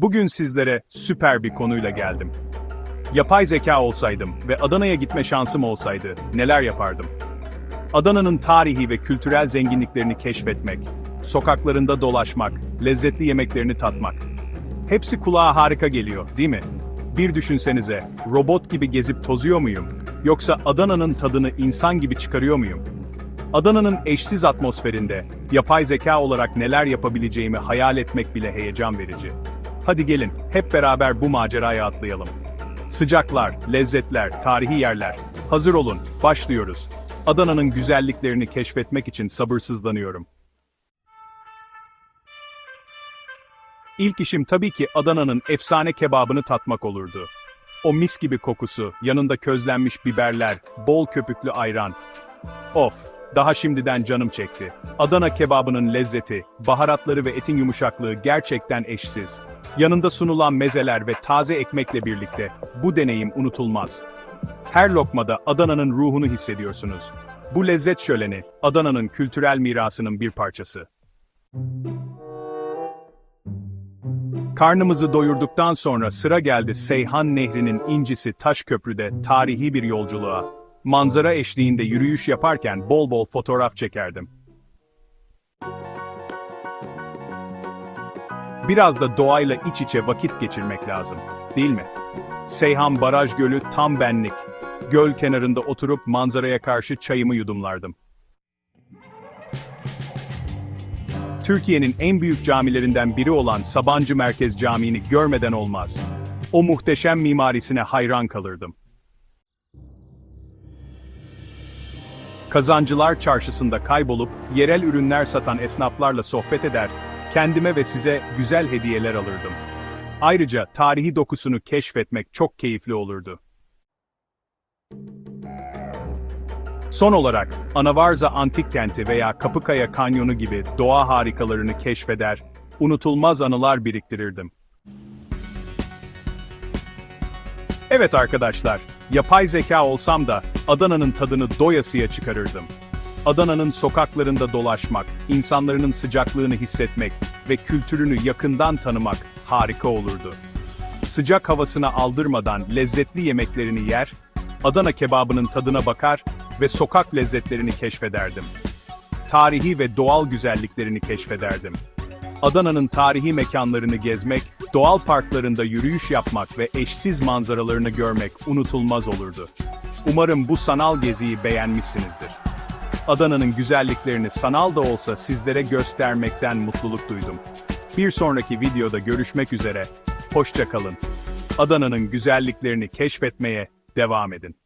Bugün sizlere süper bir konuyla geldim. Yapay zeka olsaydım ve Adana'ya gitme şansım olsaydı neler yapardım? Adana'nın tarihi ve kültürel zenginliklerini keşfetmek, sokaklarında dolaşmak, lezzetli yemeklerini tatmak. Hepsi kulağa harika geliyor, değil mi? Bir düşünsenize, robot gibi gezip tozuyor muyum? Yoksa Adana'nın tadını insan gibi çıkarıyor muyum? Adana'nın eşsiz atmosferinde, yapay zeka olarak neler yapabileceğimi hayal etmek bile heyecan verici. Hadi gelin, hep beraber bu maceraya atlayalım. Sıcaklar, lezzetler, tarihi yerler. Hazır olun, başlıyoruz. Adana'nın güzelliklerini keşfetmek için sabırsızlanıyorum. İlk işim tabii ki Adana'nın efsane kebabını tatmak olurdu. O mis gibi kokusu, yanında közlenmiş biberler, bol köpüklü ayran. Of, daha şimdiden canım çekti. Adana kebabının lezzeti, baharatları ve etin yumuşaklığı gerçekten eşsiz. Yanında sunulan mezeler ve taze ekmekle birlikte bu deneyim unutulmaz. Her lokmada Adana'nın ruhunu hissediyorsunuz. Bu lezzet şöleni, Adana'nın kültürel mirasının bir parçası. Karnımızı doyurduktan sonra sıra geldi Seyhan Nehri'nin incisi Taşköprü'de tarihi bir yolculuğa. Manzara eşliğinde yürüyüş yaparken bol bol fotoğraf çekerdim. Biraz da doğayla iç içe vakit geçirmek lazım, değil mi? Seyhan Baraj Gölü tam benlik. Göl kenarında oturup manzaraya karşı çayımı yudumlardım. Türkiye'nin en büyük camilerinden biri olan Sabancı Merkez Camii'ni görmeden olmaz. O muhteşem mimarisine hayran kalırdım. Kazancılar Çarşısı'nda kaybolup yerel ürünler satan esnaflarla sohbet eder, kendime ve size güzel hediyeler alırdım. Ayrıca tarihi dokusunu keşfetmek çok keyifli olurdu. Son olarak, Anavarza Antik Kenti veya Kapıkaya Kanyonu gibi doğa harikalarını keşfeder, unutulmaz anılar biriktirirdim. Evet arkadaşlar, yapay zeka olsam da Adana'nın tadını doyasıya çıkarırdım. Adana'nın sokaklarında dolaşmak, insanların sıcaklığını hissetmek ve kültürünü yakından tanımak harika olurdu. Sıcak havasına aldırmadan lezzetli yemeklerini yer, Adana kebabının tadına bakar ve sokak lezzetlerini keşfederdim. Tarihi ve doğal güzelliklerini keşfederdim. Adana'nın tarihi mekanlarını gezmek, doğal parklarında yürüyüş yapmak ve eşsiz manzaralarını görmek unutulmaz olurdu. Umarım bu sanal geziyi beğenmişsinizdir. Adana'nın güzelliklerini sanal da olsa sizlere göstermekten mutluluk duydum. Bir sonraki videoda görüşmek üzere, hoşça kalın. Adana'nın güzelliklerini keşfetmeye devam edin.